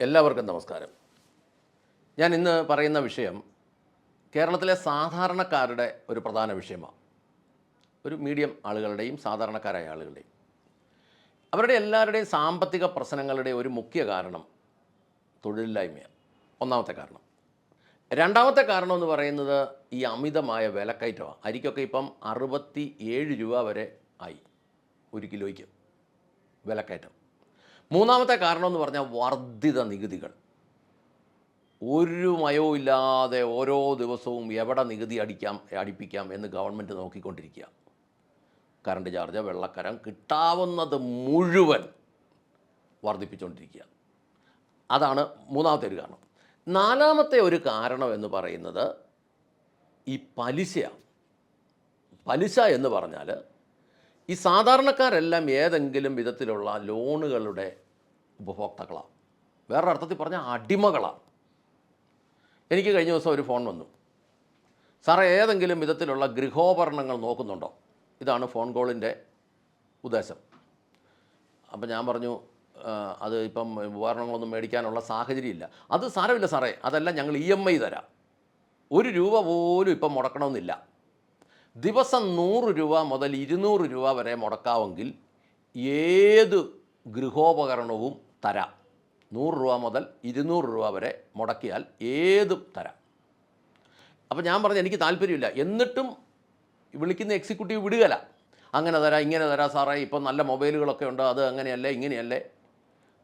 എല്ലാവർക്കും നമസ്കാരം. ഞാൻ ഇന്ന് പറയുന്ന വിഷയം കേരളത്തിലെ സാധാരണക്കാരുടെ ഒരു പ്രധാന വിഷയമാണ്. ഒരു മീഡിയം ആളുകളുടെയും സാധാരണക്കാരായ ആളുകളുടെയും. അവരുടെ എല്ലാവരുടെയും സാമ്പത്തിക പ്രശ്നങ്ങളുടെ ഒരു മുഖ്യ കാരണം തൊഴിലില്ലായ്മയാണ്. ഒന്നാമത്തെ കാരണം. രണ്ടാമത്തെ കാരണം എന്ന് പറയുന്നത് ഈ അമിതമായ വിലക്കയറ്റമാണ്. അരിക്കൊക്കെ ഇപ്പം അറുപത്തി ഏഴ് രൂപ വരെ ആയി ഒരു കിലോയ്ക്ക് വിലക്കയറ്റം. മൂന്നാമത്തെ കാരണം എന്ന് പറഞ്ഞാൽ വർദ്ധിത നികുതികൾ. ഒരു മയവും ഇല്ലാതെ ഓരോ ദിവസവും എവിടെ നികുതി അടിക്കാം അടിപ്പിക്കാം എന്ന് ഗവൺമെന്റ് നോക്കിക്കൊണ്ടിരിക്കുക. കറണ്ട് ചാർജ് വെള്ളക്കരം കിട്ടാവുന്നത് മുഴുവൻ വർദ്ധിപ്പിച്ചുകൊണ്ടിരിക്കുക അതാണ് മൂന്നാമത്തെ ഒരു കാരണം. നാലാമത്തെ ഒരു കാരണം എന്ന് പറയുന്നത് ഈ പലിശയാണ്. പലിശ എന്ന് പറഞ്ഞാൽ ഈ സാധാരണക്കാരെല്ലാം ഏതെങ്കിലും വിധത്തിലുള്ള ലോണുകളുടെ ഉപഭോക്താക്കളാണ്. വേറെ അർത്ഥത്തിൽ പറഞ്ഞാൽ അടിമകളാണ്. എനിക്ക് കഴിഞ്ഞ ദിവസം ഒരു ഫോൺ വന്നു. സാറേ ഏതെങ്കിലും വിധത്തിലുള്ള ഗൃഹോപകരണങ്ങൾ നോക്കുന്നുണ്ടോ? ഇതാണ് ഫോൺ കോളിന്റെ ഉദ്ദേശം. അപ്പം ഞാൻ പറഞ്ഞു "ആ, അത് ഇപ്പം ഉപകരണങ്ങളൊന്നും മേടിക്കാനുള്ള സാഹചര്യമില്ല. അത് സാരമില്ല സാറേ അതെല്ലാം ഞങ്ങൾ ഇ എം ഐ തരാം. ഒരു രൂപ പോലും ഇപ്പം മുടക്കണമെന്നില്ല. ദിവസം നൂറ് രൂപ മുതൽ ഇരുന്നൂറ് രൂപ വരെ മുടക്കാമെങ്കിൽ ഏത് ഗൃഹോപകരണവും തരാം. നൂറ് രൂപ മുതൽ ഇരുന്നൂറ് രൂപ വരെ മുടക്കിയാൽ ഏതും തരാം. അപ്പോൾ ഞാൻ പറഞ്ഞു എനിക്ക് താല്പര്യമില്ല. എന്നിട്ടും വിളിക്കുന്ന എക്സിക്യൂട്ടീവ് വിടുകല അങ്ങനെ തരാം ഇങ്ങനെ തരാം സാറേ ഇപ്പം നല്ല മൊബൈലുകളൊക്കെ ഉണ്ട് അത് അങ്ങനെയല്ലേ ഇങ്ങനെയല്ലേ.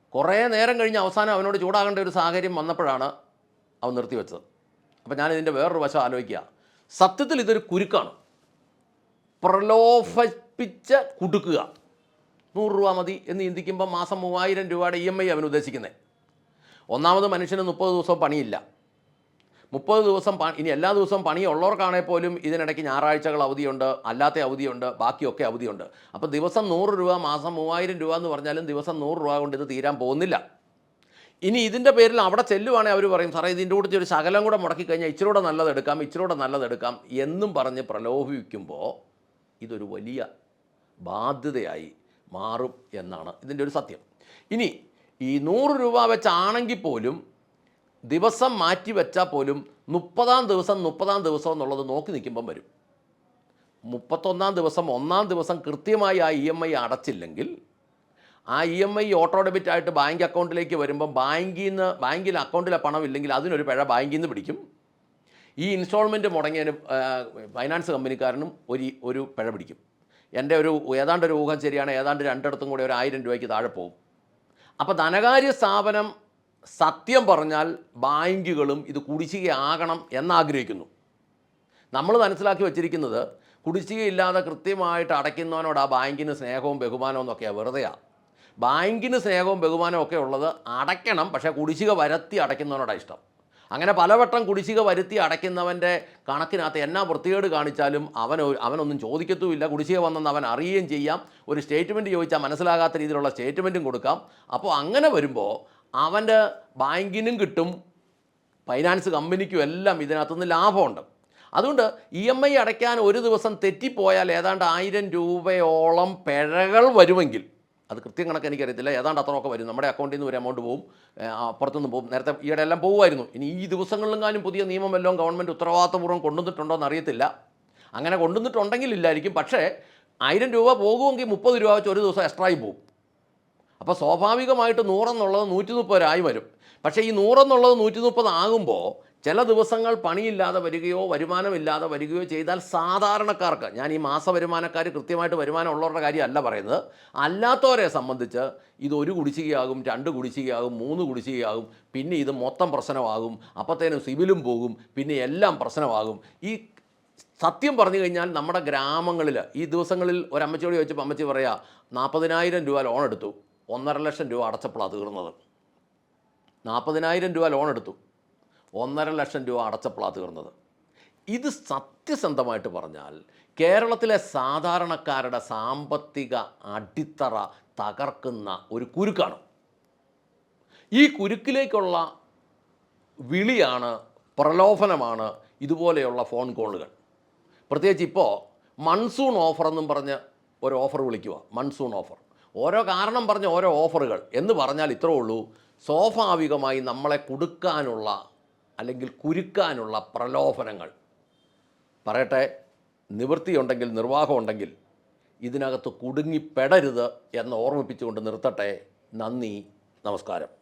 കുറേ നേരം കഴിഞ്ഞ് അവസാനം അവനോട് ചൂടാകേണ്ട ഒരു സാഹചര്യം വന്നപ്പോഴാണ് അവൻ നിർത്തിവെച്ചത്. അപ്പോൾ ഞാനിതിന്റെ വേറൊരു വശം ആലോചിക്കുക. സത്യത്തിൽ ഇതൊരു കുരുക്കാണ്. പ്രലോഭിപ്പിച്ച് കുടുക്കുക. നൂറ് രൂപ മതി എന്ന് ചിന്തിക്കുമ്പോൾ മാസം മൂവായിരം രൂപയുടെ ഇ എം ഐ അവൻ ഉദ്ദേശിക്കുന്നത് ഒന്നാമത് മനുഷ്യന് മുപ്പത് ദിവസം പണിയില്ല. മുപ്പത് ദിവസം ഇനി എല്ലാ ദിവസവും പണിയുള്ളവർക്കാണെങ്കിൽ പോലും ഇതിനിടയ്ക്ക് ഞായറാഴ്ചകൾ അവധിയുണ്ട് അല്ലാത്ത അവധിയുണ്ട് ബാക്കിയൊക്കെ അവധിയുണ്ട്. അപ്പോൾ ദിവസം നൂറ് രൂപ മാസം മൂവായിരം രൂപ എന്ന് പറഞ്ഞാലും ദിവസം നൂറ് രൂപ കൊണ്ട് ഇത് തീരാൻ പോകുന്നില്ല. ഇനി ഇതിന്റെ പേരിൽ അവിടെ ചെല്ലുവാണെങ്കിൽ അവർ പറയും സാറേ ഇതിന്റെ കൂടെ ഒരു ശകലം കൂടെ മുടക്കി കഴിഞ്ഞാൽ ഇച്ചിരൂടെ നല്ലത് എടുക്കാം ഇച്ചിരൂടെ നല്ലത് എടുക്കാം എന്നും പറഞ്ഞ് പ്രലോഭിപ്പിക്കുമ്പോൾ ഇതൊരു വലിയ ബാധ്യതയായി മാറും എന്നാണ് ഇതിന്റെ ഒരു സത്യം. ഇനി ഈ നൂറ് രൂപ വെച്ചാണെങ്കിൽ പോലും ദിവസം മാറ്റി വെച്ചാൽ പോലും മുപ്പതാം ദിവസം മുപ്പതാം ദിവസം എന്നുള്ളത് നോക്കി നിൽക്കുമ്പം വരും. മുപ്പത്തൊന്നാം ദിവസം ഒന്നാം ദിവസം കൃത്യമായി ആ ഇ എം ഐ അടച്ചില്ലെങ്കിൽ ആ E M I auto debit ആയിട്ട് ബാങ്ക് അക്കൗണ്ടിലേക്ക് വരുമ്പം ബാങ്കിൽ നിന്ന് ബാങ്കിൽ അക്കൗണ്ടിലെ പണം ഇല്ലെങ്കിൽ അതിനൊരു പിഴ ബാങ്കിൽ നിന്ന് പിടിക്കും. ഈ ഇൻസ്റ്റാൾമെന്റ് മുടങ്ങിയതിന് ഫൈനാൻസ് കമ്പനിക്കാരനും ഒരു ഒരു പിഴ പിടിക്കും. എന്റെ ഒരു ഏതാണ്ട് ഒരു ഊഹം ശരിയാണ് ഏതാണ്ട് രണ്ടിടത്തും കൂടി ഒരു ആയിരം രൂപയ്ക്ക് താഴെ പോകും. അപ്പോൾ ധനകാര്യ സ്ഥാപനം സത്യം പറഞ്ഞാൽ ബാങ്കുകളും ഇത് കുടിശ്ശികയാകണം എന്നാഗ്രഹിക്കുന്നു. നമ്മൾ മനസ്സിലാക്കി വച്ചിരിക്കുന്നത് കുടിശ്ശികയില്ലാതെ കൃത്യമായിട്ട് അടയ്ക്കുന്നവനോട് ആ ബാങ്കിന് സ്നേഹവും ബഹുമാനവും എന്നൊക്കെയാണ് വെറുതെയാണ് ബാങ്കിന് സ്നേഹവും ബഹുമാനവും ഒക്കെ ഉള്ളത് അടയ്ക്കണം പക്ഷേ കുടിശ്ശിക വരത്തി അടയ്ക്കുന്നവനോടാണ് ഇഷ്ടം. അങ്ങനെ പലവട്ടം കുടിശ്ശിക വരുത്തി അടയ്ക്കുന്നവന്റെ കണക്കിനകത്ത് എന്നാ വൃത്തികേട് കാണിച്ചാലും അവൻ അവനൊന്നും ചോദിക്കത്തുമില്ല. കുടിശ്ശിക വന്നെന്ന് അവൻ അറിയുകയും ചെയ്യാം. ഒരു സ്റ്റേറ്റ്മെന്റ് ചോദിച്ചാൽ മനസ്സിലാകാത്ത രീതിയിലുള്ള സ്റ്റേറ്റ്മെന്റും കൊടുക്കാം. അപ്പോൾ അങ്ങനെ വരുമ്പോൾ അവന്റെ ബാങ്കിനും കിട്ടും ഫൈനാൻസ് കമ്പനിക്കും എല്ലാം ഇതിനകത്തുനിന്ന് ലാഭമുണ്ട്. അതുകൊണ്ട് ഇ എം ഐ അടയ്ക്കാൻ ഒരു ദിവസം തെറ്റിപ്പോയാൽ ഏതാണ്ട് ആയിരം രൂപയോളം പിഴകൾ വരുമെങ്കിൽ അത് കൃത്യം കണക്ക് എനിക്കറിയത്തില്ല. ഏതാണ്ട് അത്രയൊക്കെ വരും. നമ്മുടെ അക്കൗണ്ടിൽ നിന്ന് ഒരു എമൗണ്ട് പോകും പുറത്തുനിന്ന് പോകും നേരത്തെ ഈയിടെ എല്ലാം പോകുമായിരുന്നു ഇനി ഈ ദിവസങ്ങളിലെങ്ങാനും പുതിയ നിയമം വല്ലതും ഗവൺമെന്റ് ഉത്തരവാദിത്തപൂർവം കൊണ്ടുവന്നിട്ടുണ്ടോ എന്ന് അറിയത്തില്ല. അങ്ങനെ കൊണ്ടുവന്നിട്ടുണ്ടെങ്കിൽ ഇല്ലായിരിക്കും. പക്ഷേ ആയിരം രൂപ പോകുമെങ്കിൽ മുപ്പത് രൂപ വെച്ച് ഒരു ദിവസം എക്സ്ട്രായി പോകും അപ്പോൾ സ്വാഭാവികമായിട്ട് നൂറെന്നുള്ളത് നൂറ്റി ആയി വരും. പക്ഷേ ഈ നൂറെന്നുള്ളത് നൂറ്റി മുപ്പത് ആകുമ്പോൾ ചില ദിവസങ്ങൾ പണിയില്ലാതെ വരികയോ വരുമാനമില്ലാതെ വരികയോ ചെയ്താൽ സാധാരണക്കാർക്ക് ഞാൻ ഈ മാസ വരുമാനക്കാർ കൃത്യമായിട്ട് വരുമാനം ഉള്ളവരുടെ കാര്യമല്ല പറയുന്നത് അല്ലാത്തവരെ സംബന്ധിച്ച് ഇത് ഒരു കുടിശ്ശികയാകും രണ്ട് കുടിശ്ശികയാകും മൂന്ന് കുടിശ്ശികയാകും പിന്നെ ഇത് മൊത്തം പ്രശ്നമാകും അപ്പത്തേനും സിവിലും പോകും പിന്നെ എല്ലാം പ്രശ്നമാകും. ഈ സത്യം പറഞ്ഞു കഴിഞ്ഞാൽ നമ്മുടെ ഗ്രാമങ്ങളിൽ ഈ ദിവസങ്ങളിൽ ഒരു അമ്മച്ചിയോട് ചോദിച്ചപ്പോൾ അമ്മച്ചി പറയാ നാൽപ്പതിനായിരം രൂപ ലോൺ എടുത്തു ഒന്നര ലക്ഷം രൂപ അടച്ചപ്പോൾ അത് തീർന്നത്. നാൽപ്പതിനായിരം രൂപ ലോൺ എടുത്തു. ഒന്നര ലക്ഷം രൂപ അടച്ചപ്പോഴാണ് തീർന്നത്. ഇത് സത്യസന്ധമായിട്ട് പറഞ്ഞാൽ കേരളത്തിലെ സാധാരണക്കാരുടെ സാമ്പത്തിക അടിത്തറ തകർക്കുന്ന ഒരു കുരുക്കാണ്. ഈ കുരുക്കിലേക്കുള്ള വിളിയാണ് പ്രലോഭനമാണ് ഇതുപോലെയുള്ള ഫോൺ കോളുകൾ. പ്രത്യേകിച്ച് ഇപ്പോൾ മൺസൂൺ ഓഫർ എന്നും പറഞ്ഞ് ഒരു ഓഫർ വിളിക്കുക മൺസൂൺ ഓഫർ. ഓരോ കാരണം പറഞ്ഞ് ഓരോ ഓഫറുകൾ എന്ന് പറഞ്ഞാൽ ഇത്രേ ഉള്ളൂ സ്വാഭാവികമായി നമ്മളെ കുടുക്കാനുള്ള അല്ലെങ്കിൽ കുരുക്കാനുള്ള പ്രലോഭനങ്ങൾ. പറയട്ടെ നിവൃത്തിയുണ്ടെങ്കിൽ നിർവാഹമുണ്ടെങ്കിൽ ഇതിനകത്ത് കുടുങ്ങിപ്പെടരുത് എന്ന് ഓർമ്മിപ്പിച്ചുകൊണ്ട് നിർത്തട്ടെ. നന്ദി നമസ്കാരം.